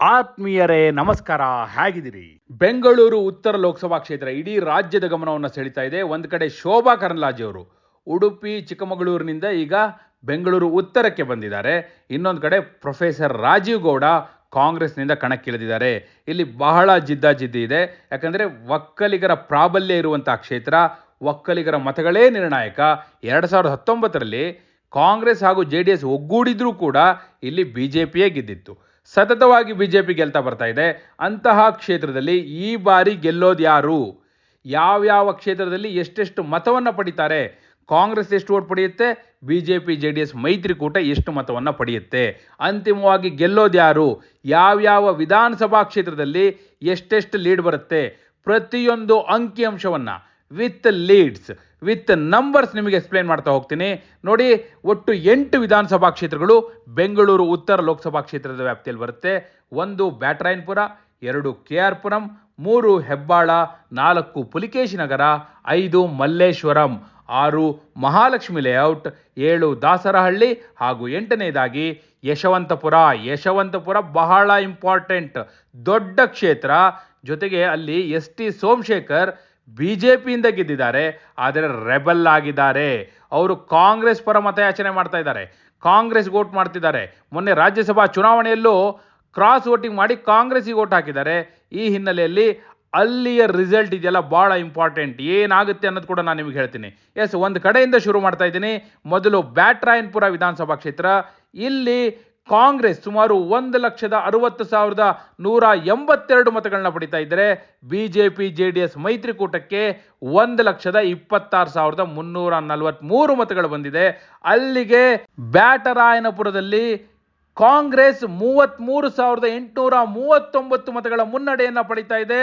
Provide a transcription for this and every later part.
ಆತ್ಮೀಯರೇ, ನಮಸ್ಕಾರ. ಹೇಗಿದ್ದೀರಿ? ಬೆಂಗಳೂರು ಉತ್ತರ ಲೋಕಸಭಾ ಕ್ಷೇತ್ರ. ಇಡೀ ರಾಜ್ಯದ ಗಮನವನ್ನು ಸೆಳೀತಾ ಇದೆ. ಒಂದು ಕಡೆ ಶೋಭಾ ಕರಂದ್ಲಾಜೆ ಅವರು. ಉಡುಪಿ, ಚಿಕ್ಕಮಗಳೂರಿನಿಂದ ಈಗ ಬೆಂಗಳೂರು ಉತ್ತರಕ್ಕೆ ಬಂದಿದ್ದಾರೆ. ಇನ್ನೊಂದು ಕಡೆ ಪ್ರೊಫೆಸರ್ ರಾಜೀವ್ ಗೌಡ ಕಾಂಗ್ರೆಸ್ನಿಂದ ಕಣಕ್ಕಿಳಿದಿದ್ದಾರೆ. ಇಲ್ಲಿ ಬಹಳ ಜಿದ್ದಾಜಿದ್ದಿ ಇದೆ. ಯಾಕಂದರೆ ಒಕ್ಕಲಿಗರ ಪ್ರಾಬಲ್ಯ ಇರುವಂತಹ ಕ್ಷೇತ್ರ, ಒಕ್ಕಲಿಗರ ಮತಗಳೇ ನಿರ್ಣಾಯಕ. ಎರಡು ಸಾವಿರದ ಹತ್ತೊಂಬತ್ತರಲ್ಲಿ ಕಾಂಗ್ರೆಸ್ ಹಾಗೂ ಜೆ ಡಿ ಎಸ್ ಒಗ್ಗೂಡಿದ್ರೂ ಕೂಡ ಇಲ್ಲಿ ಬಿ ಜೆ ಪಿಯೇ ಗೆದ್ದಿತ್ತು. ಸತತವಾಗಿ ಬಿ ಜೆ ಪಿ ಗೆಲ್ತಾ ಬರ್ತಾ ಇದೆ. ಅಂತಹ ಕ್ಷೇತ್ರದಲ್ಲಿ ಈ ಬಾರಿ ಗೆಲ್ಲೋದು ಯಾರು? ಯಾವ್ಯಾವ ಕ್ಷೇತ್ರದಲ್ಲಿ ಎಷ್ಟೆಷ್ಟು ಮತವನ್ನು ಪಡಿತಾರೆ? ಕಾಂಗ್ರೆಸ್ ಎಷ್ಟು vote ಪಡೆಯುತ್ತೆ? B J P J D S ಮೈತ್ರಿಕೂಟ ಎಷ್ಟು ಮತವನ್ನು ಪಡೆಯುತ್ತೆ? ಅಂತಿಮವಾಗಿ ಗೆಲ್ಲೋದು ಯಾರು? ಯಾವ್ಯಾವ ವಿಧಾನಸಭಾ ಕ್ಷೇತ್ರದಲ್ಲಿ ಎಷ್ಟೆಷ್ಟು ಲೀಡ್ ಬರುತ್ತೆ? ಪ್ರತಿಯೊಂದು ಅಂಕಿಅಂಶವನ್ನು ವಿತ್ ಲೀಡ್ಸ್ ವಿತ್ ನಂಬರ್ಸ್ ನಿಮಗೆ ಎಕ್ಸ್ಪ್ಲೈನ್ ಮಾಡ್ತಾ ಹೋಗ್ತೀನಿ. ನೋಡಿ, ಒಟ್ಟು ಎಂಟು ವಿಧಾನಸಭಾ ಕ್ಷೇತ್ರಗಳು ಬೆಂಗಳೂರು ಉತ್ತರ ಲೋಕಸಭಾ ಕ್ಷೇತ್ರದ ವ್ಯಾಪ್ತಿಯಲ್ಲಿ ಬರುತ್ತೆ. ಒಂದು ಬ್ಯಾಟ್ರಾಯನ್ಪುರ, ಎರಡು ಕೆ ಆರ್ ಪುರಂ ಮೂರು ಹೆಬ್ಬಾಳ, ನಾಲ್ಕು ಪುಲಿಕೇಶಿ ನಗರ, ಐದು ಮಲ್ಲೇಶ್ವರಂ, ಆರು ಮಹಾಲಕ್ಷ್ಮಿ ಲೇಔಟ್ ಏಳು ದಾಸರಹಳ್ಳಿ ಹಾಗೂ ಎಂಟನೇದಾಗಿ ಯಶವಂತಪುರ. ಯಶವಂತಪುರ ಬಹಳ ಇಂಪಾರ್ಟೆಂಟ್ ದೊಡ್ಡ ಕ್ಷೇತ್ರ. ಜೊತೆಗೆ ಅಲ್ಲಿ S T Somashekar B J ಪಿಯಿಂದ ಗೆದ್ದಿದ್ದಾರೆ, ಆದರೆ ರೆಬಲ್ ಆಗಿದ್ದಾರೆ. ಅವರು ಕಾಂಗ್ರೆಸ್ ಪರ ಮತಯಾಚನೆ ಮಾಡ್ತಾ ಇದ್ದಾರೆ. ಕಾಂಗ್ರೆಸ್ ವೋಟ್ ಮಾಡ್ತಿದ್ದಾರೆ. ಮೊನ್ನೆ ರಾಜ್ಯಸಭಾ ಚುನಾವಣೆಯಲ್ಲೂ ಕ್ರಾಸ್ ವೋಟಿಂಗ್ ಮಾಡಿ ಕಾಂಗ್ರೆಸ್ಗೆ ವೋಟ್ ಹಾಕಿದ್ದಾರೆ. ಈ ಹಿನ್ನೆಲೆಯಲ್ಲಿ ಅಲ್ಲಿಯ ರಿಸಲ್ಟ್ ಇದೆಯಲ್ಲ ಭಾಳ ಇಂಪಾರ್ಟೆಂಟ್ ಏನಾಗುತ್ತೆ ಅನ್ನೋದು ಕೂಡ ನಾನು ನಿಮಗೆ ಹೇಳ್ತೀನಿ. ಎಸ್ ಒಂದು ಕಡೆಯಿಂದ ಶುರು ಮಾಡ್ತಾ ಇದ್ದೀನಿ. ಮೊದಲು ಬ್ಯಾಟ್ರಾಯನ್ಪುರ ವಿಧಾನಸಭಾ ಕ್ಷೇತ್ರ. ಇಲ್ಲಿ ಕಾಂಗ್ರೆಸ್ ಸುಮಾರು ಒಂದು ಲಕ್ಷದ ಅರವತ್ತು ಸಾವಿರದ ನೂರ ಎಂಬತ್ತೆರಡು ಮತಗಳನ್ನ ಪಡಿತಾ ಇದ್ದರೆ B J P J D S ಮೈತ್ರಿಕೂಟಕ್ಕೆ ಒಂದು ಲಕ್ಷದ ಇಪ್ಪತ್ತಾರು ಸಾವಿರದ ಮುನ್ನೂರ ನಲವತ್ತ್ಮೂರು ಮತಗಳು ಬಂದಿದೆ. ಅಲ್ಲಿಗೆ ಬ್ಯಾಟರಾಯನಪುರದಲ್ಲಿ ಕಾಂಗ್ರೆಸ್ ಮೂವತ್ತ್ಮೂರು ಸಾವಿರದ ಎಂಟುನೂರ ಮೂವತ್ತೊಂಬತ್ತು ಮತಗಳ ಮುನ್ನಡೆಯನ್ನು ಪಡಿತಾ ಇದೆ.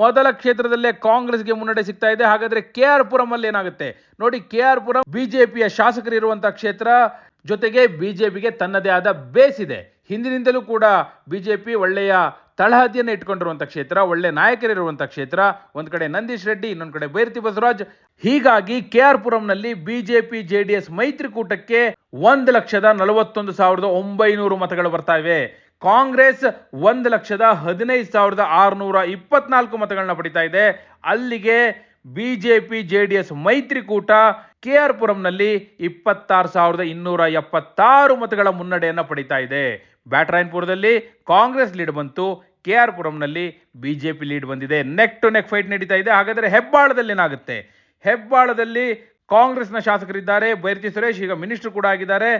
ಮೊದಲ ಕ್ಷೇತ್ರದಲ್ಲೇ ಕಾಂಗ್ರೆಸ್ಗೆ ಮುನ್ನಡೆ ಸಿಗ್ತಾ ಇದೆ. ಹಾಗಾದ್ರೆ ಕೆ ಆರ್ ಪುರಂ ಅಲ್ಲಿ ಏನಾಗುತ್ತೆ ನೋಡಿ, ಕೆ ಆರ್ ಪುರಂ ಬಿಜೆಪಿಯ ಶಾಸಕರಿರುವಂಥ ಕ್ಷೇತ್ರ ಜೊತೆಗೆ ಬಿಜೆಪಿಗೆ ತನ್ನದೇ ಆದ ಬೇಸ್ ಇದೆ. ಹಿಂದಿನಿಂದಲೂ ಕೂಡ ಬಿಜೆಪಿ ಒಳ್ಳೆಯ ತಳಹದಿಯನ್ನು ಇಟ್ಕೊಂಡಿರುವಂಥ ಕ್ಷೇತ್ರ, ಒಳ್ಳೆ ನಾಯಕರಿರುವಂಥ ಕ್ಷೇತ್ರ. ಒಂದು ಕಡೆ ನಂದೀಶ್ ರೆಡ್ಡಿ, ಇನ್ನೊಂದು ಕಡೆ ಬೈರತಿ ಬಸವರಾಜ್. ಹೀಗಾಗಿ ಕೆ ಆರ್ ಪುರಂನಲ್ಲಿ ಬಿಜೆಪಿ ಜೆ ಡಿ ಎಸ್ ಮೈತ್ರಿಕೂಟಕ್ಕೆ ಒಂದು ಲಕ್ಷದ ನಲವತ್ತೊಂದು ಸಾವಿರದ ಒಂಬೈನೂರು ಮತಗಳು ಬರ್ತಾ ಇವೆ. ಕಾಂಗ್ರೆಸ್ ಒಂದು ಲಕ್ಷದ ಹದಿನೈದು ಸಾವಿರದ ಆರುನೂರ ಇಪ್ಪತ್ನಾಲ್ಕು ಮತಗಳನ್ನ ಪಡಿತಾ ಇದೆ. ಅಲ್ಲಿಗೆ ಬಿಜೆಪಿ ಜೆ ಡಿ ಎಸ್ ಮೈತ್ರಿಕೂಟ ಕೆ ಆರ್ ಪುರಂನಲ್ಲಿ ಇಪ್ಪತ್ತಾರು ಸಾವಿರದ ಇನ್ನೂರ ಎಪ್ಪತ್ತಾರು ಮತಗಳ ಮುನ್ನಡೆಯನ್ನು ಪಡಿತಾ ಇದೆ. ಬ್ಯಾಟ್ರಾಯನ್ಪುರದಲ್ಲಿ ಕಾಂಗ್ರೆಸ್ ಲೀಡ್ ಬಂತು, ಕೆ ಆರ್ ಪುರಂನಲ್ಲಿ ಬಿಜೆಪಿ ಲೀಡ್ ಬಂದಿದೆ. ನೆಕ್ ಟು ನೆಕ್ ಫೈಟ್ ನಡೀತಾ ಇದೆ. ಹಾಗಾದರೆ ಹೆಬ್ಬಾಳದಲ್ಲಿ ಏನಾಗುತ್ತೆ? ಹೆಬ್ಬಾಳದಲ್ಲಿ ಕಾಂಗ್ರೆಸ್ನ ಶಾಸಕರಿದ್ದಾರೆ, ಬೈರತಿ ಸುರೇಶ್, ಈಗ ಮಿನಿಸ್ಟರ್ ಕೂಡ ಆಗಿದ್ದಾರೆ.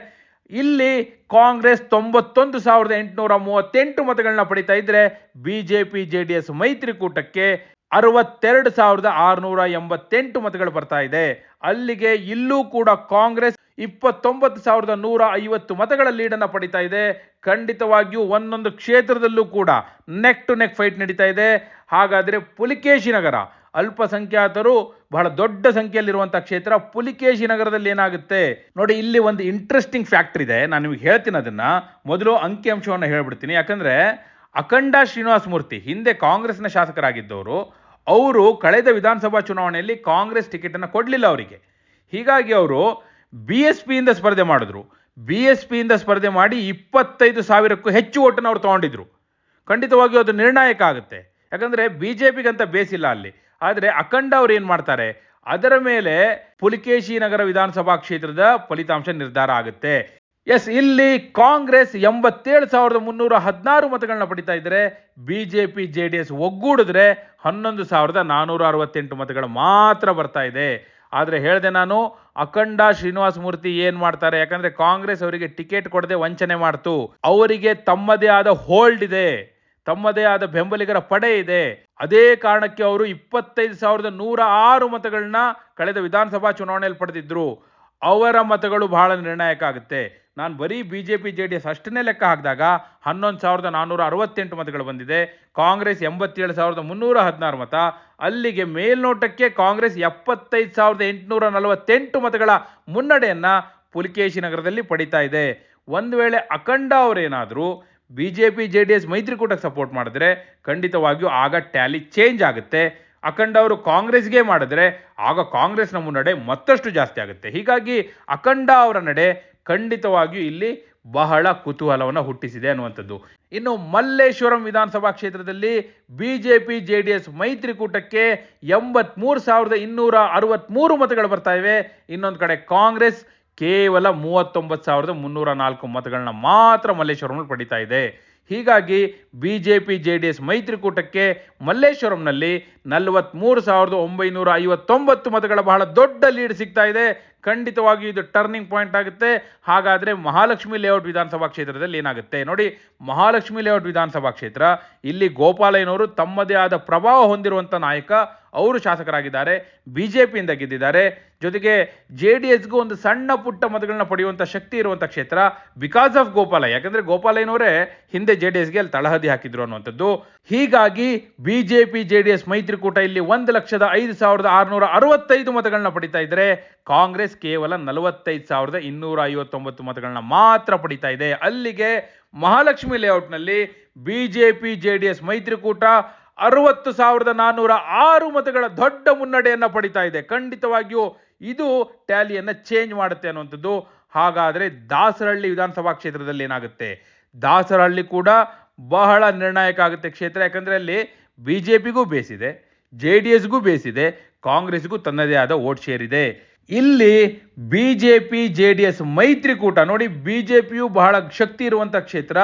ಇಲ್ಲಿ ಕಾಂಗ್ರೆಸ್ ತೊಂಬತ್ತೊಂದು ಸಾವಿರದ ಎಂಟುನೂರ ಮೂವತ್ತೆಂಟು ಮತಗಳನ್ನ ಪಡಿತಾ ಇದ್ರೆ, ಬಿಜೆಪಿ, ಜೆ ಡಿ ಎಸ್ ಮೈತ್ರಿಕೂಟಕ್ಕೆ ಅರವತ್ತೆರಡು ಸಾವಿರದ ಆರುನೂರ ಎಂಬತ್ತೆಂಟು ಮತಗಳು ಬರ್ತಾ ಇದೆ. ಅಲ್ಲಿಗೆ ಇಲ್ಲೂ ಕೂಡ ಕಾಂಗ್ರೆಸ್ ಇಪ್ಪತ್ತೊಂಬತ್ತು ಸಾವಿರದ ನೂರ ಐವತ್ತು ಮತಗಳ ಲೀಡನ್ನು ಪಡಿತಾ ಇದೆ. ಖಂಡಿತವಾಗಿಯೂ ಒಂದೊಂದು ಕ್ಷೇತ್ರದಲ್ಲೂ ಕೂಡ ನೆಕ್ ಟು ನೆಕ್ ಫೈಟ್ ನಡೀತಾ ಇದೆ. ಹಾಗಾದರೆ ಪುಲಿಕೇಶಿ ನಗರ, ಅಲ್ಪಸಂಖ್ಯಾತರು ಬಹಳ ದೊಡ್ಡ ಸಂಖ್ಯೆಯಲ್ಲಿರುವಂಥ ಕ್ಷೇತ್ರ ಪುಲಿಕೇಶಿ ನಗರದಲ್ಲಿ ಏನಾಗುತ್ತೆ? ನೋಡಿ, ಇಲ್ಲಿ ಒಂದು ಇಂಟ್ರೆಸ್ಟಿಂಗ್ ಫ್ಯಾಕ್ಟರ್ ಇದೆ. ನಾನು ನಿಮಗೆ ಹೇಳ್ತೀನಿ ಅದನ್ನು. ಮೊದಲು ಅಂಕಿಅಂಶವನ್ನು ಹೇಳ್ಬಿಡ್ತೀನಿ. ಯಾಕಂದರೆ ಅಖಂಡ ಶ್ರೀನಿವಾಸ ಮೂರ್ತಿ, ಹಿಂದೆ ಕಾಂಗ್ರೆಸ್ನ ಶಾಸಕರಾಗಿದ್ದವರು ಅವರು ಕಳೆದ ವಿಧಾನಸಭಾ ಚುನಾವಣೆಯಲ್ಲಿ ಕಾಂಗ್ರೆಸ್ ಟಿಕೆಟನ್ನು ಕೊಡಲಿಲ್ಲ ಅವರಿಗೆ. ಹೀಗಾಗಿ ಅವರು ಬಿ ಎಸ್ ಪಿಯಿಂದ ಸ್ಪರ್ಧೆ ಮಾಡಿದ್ರು. ಬಿ ಎಸ್ ಪಿಯಿಂದ ಸ್ಪರ್ಧೆ ಮಾಡಿ ಇಪ್ಪತ್ತೈದು ಸಾವಿರಕ್ಕೂ ಹೆಚ್ಚು ಓಟನ್ನು ಅವರು ತಗೊಂಡಿದ್ರು. ಖಂಡಿತವಾಗಿಯೂ ಅದು ನಿರ್ಣಾಯಕ ಆಗುತ್ತೆ. ಯಾಕಂದರೆ ಬಿ ಜೆ ಪಿಗಂತ ಬೇಸಿಲ್ಲ ಅಲ್ಲಿ. ಆದರೆ ಅಖಂಡ ಅವ್ರು ಏನು ಮಾಡ್ತಾರೆ? ಅದರ ಮೇಲೆ ಪುಲಿಕೇಶಿ ನಗರ ವಿಧಾನಸಭಾ ಕ್ಷೇತ್ರದ ಫಲಿತಾಂಶ ನಿರ್ಧಾರ ಆಗುತ್ತೆ. ಎಸ್, ಇಲ್ಲಿ ಕಾಂಗ್ರೆಸ್ ಎಂಬತ್ತೇಳು ಸಾವಿರದ ಮುನ್ನೂರ ಹದಿನಾರು ಮತಗಳನ್ನ ಪಡಿತಾ ಇದ್ರೆ B J P J D S ಒಗ್ಗೂಡಿದ್ರೆ ಹನ್ನೊಂದು ಸಾವಿರದ ನಾನ್ನೂರ ಅರವತ್ತೆಂಟು ಮತಗಳು ಮಾತ್ರ ಬರ್ತಾ ಇದೆ. ಆದರೆ ಹೇಳಿದೆ ನಾನು, ಅಖಂಡ ಶ್ರೀನಿವಾಸ ಮೂರ್ತಿ ಏನು ಮಾಡ್ತಾರೆ? ಯಾಕಂದ್ರೆ ಕಾಂಗ್ರೆಸ್ ಅವರಿಗೆ ಟಿಕೆಟ್ ಕೊಡದೆ ವಂಚನೆ ಮಾಡ್ತು. ಅವರಿಗೆ ತಮ್ಮದೇ ಆದ ಹೋಲ್ಡ್ ಇದೆ. ತಮ್ಮದೇ ಆದ ಬೆಂಬಲಿಗರ ಪಡೆ ಇದೆ. ಅದೇ ಕಾರಣಕ್ಕೆ ಅವರು ಇಪ್ಪತ್ತೈದು ಸಾವಿರದ ನೂರ ಆರು ಮತಗಳನ್ನ ಕಳೆದ ವಿಧಾನಸಭಾ ಚುನಾವಣೆಯಲ್ಲಿ ಪಡೆದಿದ್ರು. ಅವರ ಮತಗಳು ಬಹಳ ನಿರ್ಣಾಯಕ ಆಗುತ್ತೆ. ನಾನು ಬರೀ B J P J D S ಅಷ್ಟನ್ನೇ ಲೆಕ್ಕ ಹಾಕಿದಾಗ ಹನ್ನೊಂದು ಸಾವಿರದ ನಾನ್ನೂರ ಅರವತ್ತೆಂಟು ಮತಗಳು ಬಂದಿದೆ. ಕಾಂಗ್ರೆಸ್ ಎಂಬತ್ತೇಳು ಸಾವಿರದ ಮುನ್ನೂರ ಹದಿನಾರು ಮತ. ಅಲ್ಲಿಗೆ ಮೇಲ್ನೋಟಕ್ಕೆ ಕಾಂಗ್ರೆಸ್ ಎಪ್ಪತ್ತೈದು ಸಾವಿರದ ಎಂಟುನೂರ ನಲವತ್ತೆಂಟು ಮತಗಳ ಮುನ್ನಡೆಯನ್ನು ಪುಲಿಕೇಶಿ ನಗರದಲ್ಲಿ ಪಡಿತಾ ಇದೆ. ಒಂದು ವೇಳೆ ಅಖಂಡ ಅವರೇನಾದರೂ B J P J D S ಮೈತ್ರಿಕೂಟಕ್ಕೆ support ಮಾಡಿದ್ರೆ ಖಂಡಿತವಾಗಿಯೂ ಆಗ ಟ್ಯಾಲಿ ಚೇಂಜ್ ಆಗುತ್ತೆ. ಅಖಂಡ ಅವರು ಕಾಂಗ್ರೆಸ್ಗೆ ಮಾಡಿದ್ರೆ ಆಗ ಕಾಂಗ್ರೆಸ್ನ ಮುನ್ನಡೆ ಮತ್ತಷ್ಟು ಜಾಸ್ತಿ ಆಗುತ್ತೆ. ಹೀಗಾಗಿ ಅಖಂಡ ಅವರ ನಡೆ ಖಂಡಿತವಾಗಿಯೂ ಇಲ್ಲಿ ಬಹಳ ಕುತೂಹಲವನ್ನು ಹುಟ್ಟಿಸಿದೆ ಅನ್ನುವಂಥದ್ದು. ಇನ್ನು ಮಲ್ಲೇಶ್ವರಂ ವಿಧಾನಸಭಾ ಕ್ಷೇತ್ರದಲ್ಲಿ ಬಿಜೆಪಿ ಜೆ ಡಿ ಎಸ್ ಮೈತ್ರಿಕೂಟಕ್ಕೆ ಎಂಬತ್ಮೂರು ಸಾವಿರದ ಇನ್ನೂರ ಅರವತ್ತ್ಮೂರು ಮತಗಳು ಬರ್ತಾ ಇವೆ. ಇನ್ನೊಂದು ಕಡೆ ಕಾಂಗ್ರೆಸ್ ಕೇವಲ ಮೂವತ್ತೊಂಬತ್ತು ಸಾವಿರದ ಮುನ್ನೂರ ನಾಲ್ಕು ಮತಗಳನ್ನ ಮಾತ್ರ ಮಲ್ಲೇಶ್ವರಂನಲ್ಲಿ ಪಡಿತಾ ಇದೆ. ಹೀಗಾಗಿ ಬಿಜೆಪಿ ಜೆ ಡಿ ಎಸ್ ಮೈತ್ರಿಕೂಟಕ್ಕೆ ಮಲ್ಲೇಶ್ವರಂನಲ್ಲಿ ನಲವತ್ತ್ಮೂರು ಸಾವಿರದ ಒಂಬೈನೂರ ಐವತ್ತೊಂಬತ್ತು ಮತಗಳ ಬಹಳ ದೊಡ್ಡ ಲೀಡ್ ಸಿಗ್ತಾ ಇದೆ. ಖಂಡಿತವಾಗಿ ಇದು ಟರ್ನಿಂಗ್ ಪಾಯಿಂಟ್ ಆಗುತ್ತೆ. ಹಾಗಾದರೆ ಮಹಾಲಕ್ಷ್ಮಿ ಲೇಔಟ್ ವಿಧಾನಸಭಾ ಕ್ಷೇತ್ರದಲ್ಲಿ ಏನಾಗುತ್ತೆ? ನೋಡಿ, ಮಹಾಲಕ್ಷ್ಮಿ ಲೇಔಟ್ ವಿಧಾನಸಭಾ ಕ್ಷೇತ್ರ, ಇಲ್ಲಿ ಗೋಪಾಲಯ್ಯನವರು ತಮ್ಮದೇ ಆದ ಪ್ರಭಾವ ಹೊಂದಿರುವಂಥ ನಾಯಕ, ಅವರು ಶಾಸಕರಾಗಿದ್ದಾರೆ. ಬಿ ಜೆ ಪಿಯಿಂದ ಗೆದ್ದಿದ್ದಾರೆ. ಜೊತೆಗೆ ಜೆ ಡಿ ಎಸ್ಗೂ ಒಂದು ಸಣ್ಣ ಪುಟ್ಟ ಮತಗಳನ್ನ ಪಡೆಯುವಂಥ ಶಕ್ತಿ ಇರುವಂಥ ಕ್ಷೇತ್ರ ಬಿಕಾಸ್ ಆಫ್ ಗೋಪಾಲ ಯಾಕಂದ್ರೆ ಗೋಪಾಲಯ್ಯನವರೇ ಹಿಂದೆ ಜೆ ಡಿ ಎಸ್ಗೆ ಅಲ್ಲಿ ತಳಹದಿ ಹಾಕಿದ್ರು ಅನ್ನುವಂಥದ್ದು. ಹೀಗಾಗಿ B J P, J D S ಮೈತ್ರಿಕೂಟ ಇಲ್ಲಿ ಒಂದು ಲಕ್ಷದ ಐದು ಸಾವಿರದ ಆರುನೂರ ಅರವತ್ತೈದು ಮತಗಳನ್ನ ಪಡಿತಾ ಇದ್ರೆ ಕಾಂಗ್ರೆಸ್ ಕೇವಲ ನಲವತ್ತೈದು ಸಾವಿರದ ಇನ್ನೂರ ಐವತ್ತೊಂಬತ್ತು ಮತಗಳನ್ನ ಮಾತ್ರ ಪಡಿತಾ ಇದೆ. ಅಲ್ಲಿಗೆ Mahalakshmi ಲೇಔಟ್ನಲ್ಲಿ B J P, J D S ಮೈತ್ರಿಕೂಟ ಅರವತ್ತು ಸಾವಿರದ ನಾನ್ನೂರ ಆರು ಮತಗಳ ದೊಡ್ಡ ಮುನ್ನಡೆಯನ್ನ ಪಡಿತಾ ಇದೆ. ಖಂಡಿತವಾಗಿಯೂ ಇದು ಟ್ಯಾಲಿಯನ್ನು ಚೇಂಜ್ ಮಾಡುತ್ತೆ ಅನ್ನುವಂಥದ್ದು. ಹಾಗಾದರೆ ದಾಸರಹಳ್ಳಿ ವಿಧಾನಸಭಾ ಕ್ಷೇತ್ರದಲ್ಲಿ ಏನಾಗುತ್ತೆ? ದಾಸರಹಳ್ಳಿ ಕೂಡ ಬಹಳ ನಿರ್ಣಾಯಕ ಆಗುತ್ತೆ ಕ್ಷೇತ್ರ. ಯಾಕಂದರೆ ಅಲ್ಲಿ ಬಿ ಜೆ ಪಿಗೂ ಬೇಸಿದೆ ಜೆ ಡಿ ಎಸ್ಗೂ ಬೇಸಿದೆ, ಕಾಂಗ್ರೆಸ್ಗೂ ತನ್ನದೇ ಆದ ಓಟ್ ಶೇರ್ ಇದೆ ಇಲ್ಲಿ B J P J D S ಮೈತ್ರಿಕೂಟ ನೋಡಿ ಬಿ ಜೆ ಪಿಯು ಬಹಳ ಶಕ್ತಿ ಇರುವಂಥ ಕ್ಷೇತ್ರ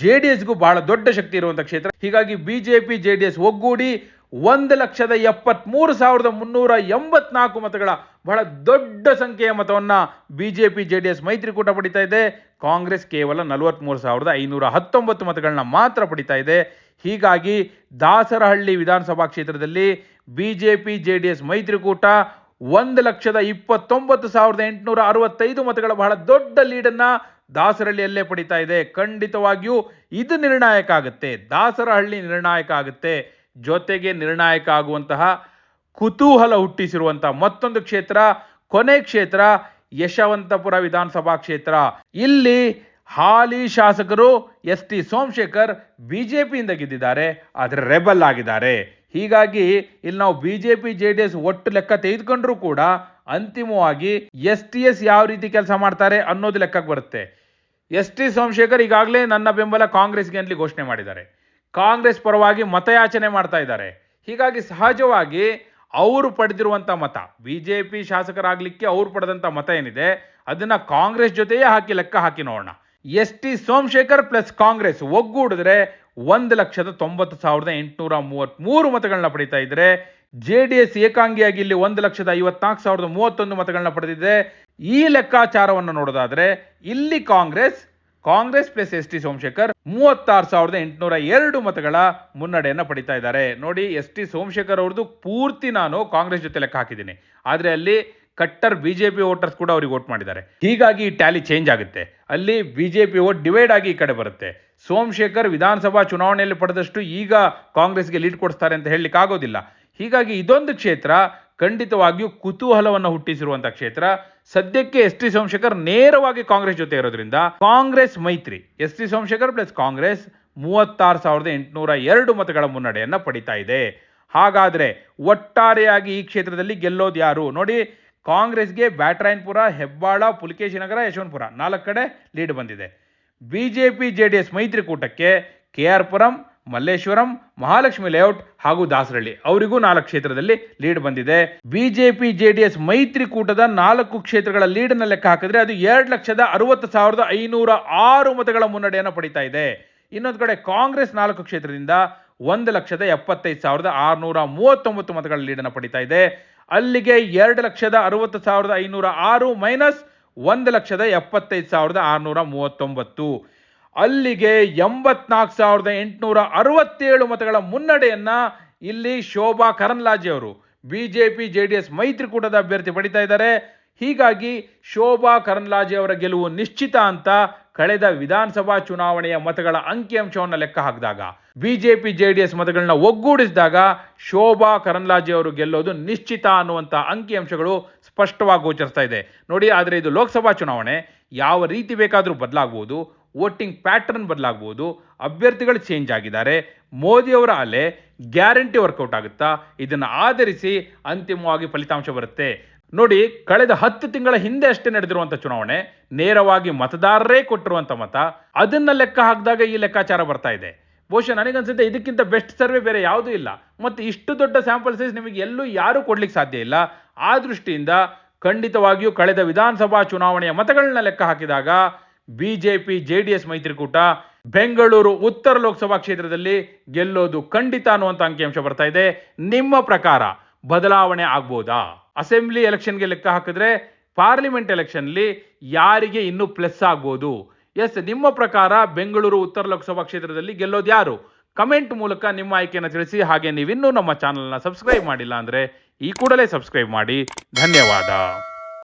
ಜೆ ಡಿ ಎಸ್ಗೂ ಬಹಳ ದೊಡ್ಡ ಶಕ್ತಿ ಇರುವಂಥ ಕ್ಷೇತ್ರ. ಹೀಗಾಗಿ B J P J D S ಒಗ್ಗೂಡಿ ಒಂದು ಲಕ್ಷದ ಎಪ್ಪತ್ಮೂರು ಸಾವಿರದ ಮುನ್ನೂರ ಎಂಬತ್ನಾಲ್ಕು ಮತಗಳ ಬಹಳ ದೊಡ್ಡ ಸಂಖ್ಯೆಯ ಮತವನ್ನು B J P J D S ಮೈತ್ರಿಕೂಟ ಪಡಿತಾ ಇದೆ. ಕಾಂಗ್ರೆಸ್ ಕೇವಲ ನಲವತ್ತ್ಮೂರು ಸಾವಿರದ ಐನೂರ ಹತ್ತೊಂಬತ್ತು ಮತಗಳನ್ನ ಮಾತ್ರ ಪಡಿತಾ ಇದೆ. ಹೀಗಾಗಿ ದಾಸರಹಳ್ಳಿ ವಿಧಾನಸಭಾ ಕ್ಷೇತ್ರದಲ್ಲಿ B J P J D S ಮೈತ್ರಿಕೂಟ ಒಂದು ಲಕ್ಷದ ಇಪ್ಪತ್ತೊಂಬತ್ತು ಸಾವಿರದ ಎಂಟುನೂರ ಅರವತ್ತೈದು ಮತಗಳ ಬಹಳ ದೊಡ್ಡ ಲೀಡನ್ನು ದಾಸರಹಳ್ಳಿಯಲ್ಲೇ ಪಡಿತಾ ಇದೆ. ಖಂಡಿತವಾಗಿಯೂ ಇದು ನಿರ್ಣಾಯಕ ಆಗುತ್ತೆ. ದಾಸರಹಳ್ಳಿ ನಿರ್ಣಾಯಕ ಆಗುತ್ತೆ. ಜೊತೆಗೆ ನಿರ್ಣಾಯಕ ಆಗುವಂತಹ ಕುತೂಹಲ ಹುಟ್ಟಿಸಿರುವಂತಹ ಮತ್ತೊಂದು ಕ್ಷೇತ್ರ, ಕೊನೆ ಕ್ಷೇತ್ರ, ಯಶವಂತಪುರ ವಿಧಾನಸಭಾ ಕ್ಷೇತ್ರ. ಇಲ್ಲಿ ಹಾಲಿ ಶಾಸಕರು ಎಸ್ ಟಿ ಸೋಮಶೇಖರ್ ಬಿಜೆಪಿಯಿಂದ ಗೆದ್ದಿದ್ದಾರೆ, ಆದರೆ ರೆಬಲ್ ಆಗಿದ್ದಾರೆ. ಹೀಗಾಗಿ ಇಲ್ಲಿ ನಾವು ಬಿಜೆಪಿ ಜೆ ಡಿ ಎಸ್ ಒಟ್ಟು ಲೆಕ್ಕ ತೆಗೆದುಕೊಂಡ್ರೂ ಕೂಡ ಅಂತಿಮವಾಗಿ ಎಸ್ ಟಿ ಎಸ್ ಯಾವ ರೀತಿ ಕೆಲಸ ಮಾಡ್ತಾರೆ ಅನ್ನೋದು ಲೆಕ್ಕಕ್ಕೆ ಬರುತ್ತೆ. ಎಸ್ ಟಿ ಸೋಮಶೇಖರ್ ಈಗಾಗಲೇ ನನ್ನ ಬೆಂಬಲ ಕಾಂಗ್ರೆಸ್ಗೆ ಅಂತಲಿ ಘೋಷಣೆ ಮಾಡಿದ್ದಾರೆ. ಕಾಂಗ್ರೆಸ್ ಪರವಾಗಿ ಮತಯಾಚನೆ ಮಾಡ್ತಾ ಇದ್ದಾರೆ. ಹೀಗಾಗಿ ಸಹಜವಾಗಿ ಅವರು ಪಡೆದಿರುವಂಥ ಮತ ಬಿ ಜೆ ಪಿ ಶಾಸಕರಾಗಲಿಕ್ಕೆ ಅವರು ಪಡೆದಂಥ ಮತ ಏನಿದೆ, ಅದನ್ನ ಕಾಂಗ್ರೆಸ್ ಜೊತೆಯೇ ಹಾಕಿ ಲೆಕ್ಕ ಹಾಕಿ ನೋಡೋಣ. S T Somashekar plus Congress ಒಗ್ಗೂಡಿದ್ರೆ ಒಂದು ಲಕ್ಷದ ತೊಂಬತ್ತು ಸಾವಿರದ ಎಂಟುನೂರ ಮೂವತ್ತ್ಮೂರು ಮತಗಳನ್ನ ಪಡೀತಾ ಇದ್ರೆ, ಜೆ ಡಿ ಎಸ್ ಏಕಾಂಗಿಯಾಗಿ ಇಲ್ಲಿ ಒಂದು ಲಕ್ಷದ ಐವತ್ನಾಲ್ಕು ಸಾವಿರದ ಮೂವತ್ತೊಂದು ಮತಗಳನ್ನ ಪಡೆದಿದೆ ಈ ಲೆಕ್ಕಾಚಾರವನ್ನು ನೋಡೋದಾದ್ರೆ ಇಲ್ಲಿ Congress Congress plus S T Somashekar ಮೂವತ್ತಾರು ಸಾವಿರದ ಎಂಟುನೂರ ಎರಡು ಮತಗಳ ಮುನ್ನಡೆಯನ್ನು ಪಡಿತಾ ಇದ್ದಾರೆ. ನೋಡಿ, ಎಸ್ ಟಿ ಸೋಮಶೇಖರ್ ಅವ್ರದ್ದು ಪೂರ್ತಿ ನಾನು ಕಾಂಗ್ರೆಸ್ ಜೊತೆ ಲೆಕ್ಕ ಹಾಕಿದ್ದೀನಿ. ಆದರೆ ಅಲ್ಲಿ ಕಟ್ಟರ್ ಬಿಜೆಪಿ ವೋಟರ್ಸ್ ಕೂಡ ಅವ್ರಿಗೆ ವೋಟ್ ಮಾಡಿದ್ದಾರೆ. ಹೀಗಾಗಿ ಈ ಟ್ಯಾಲಿ ಚೇಂಜ್ ಆಗುತ್ತೆ. ಅಲ್ಲಿ ಬಿಜೆಪಿ ವೋಟ್ ಡಿವೈಡ್ ಆಗಿ ಈ ಕಡೆ ಬರುತ್ತೆ. ಸೋಮಶೇಖರ್ ವಿಧಾನಸಭಾ ಚುನಾವಣೆಯಲ್ಲಿ ಪಡೆದಷ್ಟು ಈಗ ಕಾಂಗ್ರೆಸ್ಗೆ ಲೀಡ್ ಕೊಡಿಸ್ತಾರೆ ಅಂತ ಹೇಳಲಿಕ್ಕೆ ಆಗೋದಿಲ್ಲ ಹೀಗಾಗಿ ಇದೊಂದು ಕ್ಷೇತ್ರ ಖಂಡಿತವಾಗಿಯೂ ಕುತೂಹಲವನ್ನು ಹುಟ್ಟಿಸಿರುವಂತಹ ಕ್ಷೇತ್ರ. ಸದ್ಯಕ್ಕೆ ಎಸ್ ಟಿ ಸೋಮಶೇಖರ್ ನೇರವಾಗಿ ಕಾಂಗ್ರೆಸ್ ಜೊತೆ ಇರೋದ್ರಿಂದ ಕಾಂಗ್ರೆಸ್ ಮೈತ್ರಿ, S T Somashekar plus Congress ಮೂವತ್ತಾರು ಸಾವಿರದ ಎಂಟುನೂರ ಎರಡು ಮತಗಳ ಮುನ್ನಡೆಯನ್ನ ಪಡಿತಾ ಇದೆ. ಹಾಗಾದ್ರೆ ಒಟ್ಟಾರೆಯಾಗಿ ಈ ಕ್ಷೇತ್ರದಲ್ಲಿ ಗೆಲ್ಲೋದು ಯಾರು? ನೋಡಿ, ಕಾಂಗ್ರೆಸ್ಗೆ ಬ್ಯಾಟ್ರಾಯನ್ಪುರ, ಹೆಬ್ಬಾಳ, ಪುಲಕೇಶಿನಗರ, ಯಶವಂತಪುರ ನಾಲ್ಕು ಕಡೆ ಲೀಡ್ ಬಂದಿದೆ. BJP J D S ಮೈತ್ರಿಕೂಟಕ್ಕೆ K R Puram Malleshwaram, Mahalakshmi layout ಹಾಗೂ ದಾಸರಳ್ಳಿ. ಅವರಿಗೂ ನಾಲ್ಕು ಕ್ಷೇತ್ರದಲ್ಲಿ ಲೀಡ್ ಬಂದಿದೆ. ಬಿಜೆಪಿ ಜೆಡಿಎಸ್ ಮೈತ್ರಿಕೂಟದ ನಾಲ್ಕು ಕ್ಷೇತ್ರಗಳ ಲೀಡ್ನ ಲೆಕ್ಕ ಹಾಕಿದ್ರೆ ಅದು ಎರಡು ಲಕ್ಷದ ಅರವತ್ತು ಸಾವಿರದ ಐನೂರ ಆರು ಮತಗಳ ಮುನ್ನಡೆಯನ್ನು ಪಡಿತಾ ಇದೆ. ಇನ್ನೊಂದು ಕಡೆ ಕಾಂಗ್ರೆಸ್ ನಾಲ್ಕು ಕ್ಷೇತ್ರದಿಂದ ಒಂದು ಲಕ್ಷದ ಎಪ್ಪತ್ತೈದು ಸಾವಿರದ ಆರುನೂರ ಮೂವತ್ತೊಂಬತ್ತು ಮತಗಳ ಲೀಡನ್ನು ಪಡಿತಾ ಇದೆ. ಅಲ್ಲಿಗೆ ಎರಡು ಲಕ್ಷದ ಅರವತ್ತು ಸಾವಿರದ ಐನೂರ ಆರು ಮೈನಸ್ ಒಂದು ಲಕ್ಷದ ಎಪ್ಪತ್ತೈದು ಸಾವಿರದ ಆರುನೂರ ಮೂವತ್ತೊಂಬತ್ತು. ಅಲ್ಲಿಗೆ ಎಂಬತ್ನಾಲ್ಕು ಸಾವಿರದ ಎಂಟುನೂರ ಅರವತ್ತೇಳು ಮತಗಳ ಮುನ್ನಡೆಯನ್ನ ಇಲ್ಲಿ ಶೋಭಾ ಕರಂದ್ಲಾಜೆ ಅವರು, ಬಿಜೆಪಿ ಜೆ ಡಿ ಎಸ್ ಮೈತ್ರಿಕೂಟದ ಅಭ್ಯರ್ಥಿ ಪಡಿತಾ ಇದ್ದಾರೆ. ಹೀಗಾಗಿ ಶೋಭಾ ಕರಂದ್ಲಾಜೆ ಅವರ ಗೆಲುವು ನಿಶ್ಚಿತ ಅಂತ ಕಳೆದ ವಿಧಾನಸಭಾ ಚುನಾವಣೆಯ ಮತಗಳ ಅಂಕಿಅಂಶವನ್ನು ಲೆಕ್ಕ ಹಾಕಿದಾಗ, ಬಿಜೆಪಿ ಎಸ್ ಮತಗಳನ್ನ ಒಗ್ಗೂಡಿಸಿದಾಗ ಶೋಭಾ ಕರಂದ್ಲಾಜೆ ಅವರು ಗೆಲ್ಲೋದು ನಿಶ್ಚಿತ ಅನ್ನುವಂಥ ಅಂಕಿಅಂಶಗಳು ಸ್ಪಷ್ಟವಾಗಿ ಗೋಚರಿಸ್ತಾ ಇದೆ. ನೋಡಿ, ಆದರೆ ಇದು ಲೋಕಸಭಾ ಚುನಾವಣೆ, ಯಾವ ರೀತಿ ಬೇಕಾದರೂ ಬದಲಾಗಬಹುದು ವೋಟಿಂಗ್ ಪ್ಯಾಟರ್ನ್ ಬದಲಾಗಬಹುದು ಅಭ್ಯರ್ಥಿಗಳು ಚೇಂಜ್ ಆಗಿದ್ದಾರೆ, ಮೋದಿಯವರ ಅಲೆ ಗ್ಯಾರಂಟಿ ವರ್ಕೌಟ್ ಆಗುತ್ತಾ? ಇದನ್ನು ಆಧರಿಸಿ ಅಂತಿಮವಾಗಿ ಫಲಿತಾಂಶ ಬರುತ್ತೆ. ನೋಡಿ, ಕಳೆದ ಹತ್ತು ತಿಂಗಳ ಹಿಂದೆ ಅಷ್ಟೇ ನಡೆದಿರುವಂಥ ಚುನಾವಣೆ, ನೇರವಾಗಿ ಮತದಾರರೇ ಕೊಟ್ಟಿರುವಂತ ಮತ, ಅದನ್ನ ಲೆಕ್ಕ ಹಾಕಿದಾಗ ಈ ಲೆಕ್ಕಾಚಾರ ಬರ್ತಾ ಇದೆ. ಬಹುಶಃ ನನಗನ್ಸುತ್ತೆ ಇದಕ್ಕಿಂತ ಬೆಸ್ಟ್ ಸರ್ವೆ ಬೇರೆ ಯಾವುದೂ ಇಲ್ಲ. ಮತ್ತು ಇಷ್ಟು ದೊಡ್ಡ ಸ್ಯಾಂಪಲ್ ಸೈಜ್ ನಿಮಗೆ ಎಲ್ಲೂ ಯಾರೂ ಕೊಡ್ಲಿಕ್ಕೆ ಸಾಧ್ಯ ಇಲ್ಲ. ಆ ದೃಷ್ಟಿಯಿಂದ ಖಂಡಿತವಾಗಿಯೂ ಕಳೆದ ವಿಧಾನಸಭಾ ಚುನಾವಣೆಯ ಮತಗಳನ್ನ ಲೆಕ್ಕ ಹಾಕಿದಾಗ ಬಿಜೆಪಿ ಜೆ ಡಿ ಎಸ್ ಮೈತ್ರಿಕೂಟ ಬೆಂಗಳೂರು ಉತ್ತರ ಲೋಕಸಭಾ ಕ್ಷೇತ್ರದಲ್ಲಿ ಗೆಲ್ಲೋದು ಖಂಡಿತ ಅನ್ನುವಂಥ ಅಂಕಿಅಂಶ ಬರ್ತಾ ಇದೆ. ನಿಮ್ಮ ಪ್ರಕಾರ ಬದಲಾವಣೆ ಆಗ್ಬೋದಾ? ಅಸೆಂಬ್ಲಿ ಎಲೆಕ್ಷನ್ಗೆ ಲೆಕ್ಕ ಹಾಕಿದ್ರೆ ಪಾರ್ಲಿಮೆಂಟ್ ಎಲೆಕ್ಷನ್ಲಿ ಯಾರಿಗೆ ಇನ್ನೂ ಪ್ಲಸ್ ಆಗ್ಬೋದು? ಎಸ್, ನಿಮ್ಮ ಪ್ರಕಾರ ಬೆಂಗಳೂರು ಉತ್ತರ ಲೋಕಸಭಾ ಕ್ಷೇತ್ರದಲ್ಲಿ ಗೆಲ್ಲೋದು ಯಾರು? ಕಮೆಂಟ್ ಮೂಲಕ ನಿಮ್ಮ ಆಯ್ಕೆಯನ್ನು ತಿಳಿಸಿ, ಹಾಗೆ ನೀವಿನ್ನೂ ನಮ್ಮ ಚಾನಲ್ನ ಸಬ್ಸ್ಕ್ರೈಬ್ ಮಾಡಿಲ್ಲ ಅಂದರೆ ಈ ಕೂಡಲೇ ಸಬ್ಸ್ಕ್ರೈಬ್ ಮಾಡಿ. ಧನ್ಯವಾದ.